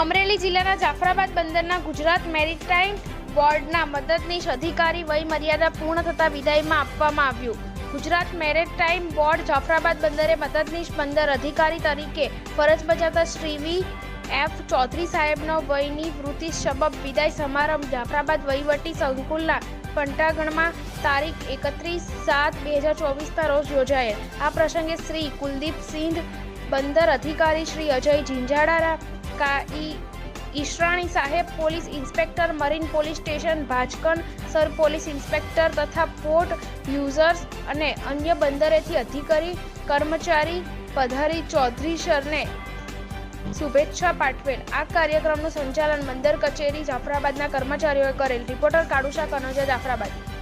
અમરેલી જિલ્લાના જાફરાબાદ બંદરના ગુજરાત મેરીટાઈમ બોર્ડના મદદનીશ અધિકારી વય મર્યાદા પૂર્ણ થતાં વિદાયમાં આપવામાં આવ્યું. ગુજરાત મેરીટાઈમ બોર્ડ જાફરાબાદ બંદરે મદદનીશ બંદર અધિકારી તરીકે ફરજ બજાવતા શ્રી વી એફ ચૌધરી સાહેબનો વયની વૃત્તિ સબબ વિદાય સમારંભ જાફરાબાદ વહીવટી સંકુલના પંટાગણમાં તારીખ એકત્રીસ સાત બે હજાર ચોવીસના રોજ યોજાયેલ. આ પ્રસંગે શ્રી કુલદીપસિંહ બંદર અધિકારી શ્રી અજય ઝીંઝાડા કાઈ ઈશરાણી સાહેબ police inspector marine police station ભાજકન sir police inspector તથા પોર્ટ યુઝર્સ અને અન્ય બંદરેથી અધિકારી, કર્મચારી, પધારી ચૌધરી સરને શુભેચ્છા પાઠવેલ. આ કાર્યક્રમનું સંચાલન બંદર કચેરી જાફરાબાદના કર્મચારીઓએ કરેલ. રિપોર્ટર કાળુશા કનોજા જાફરાબાદ.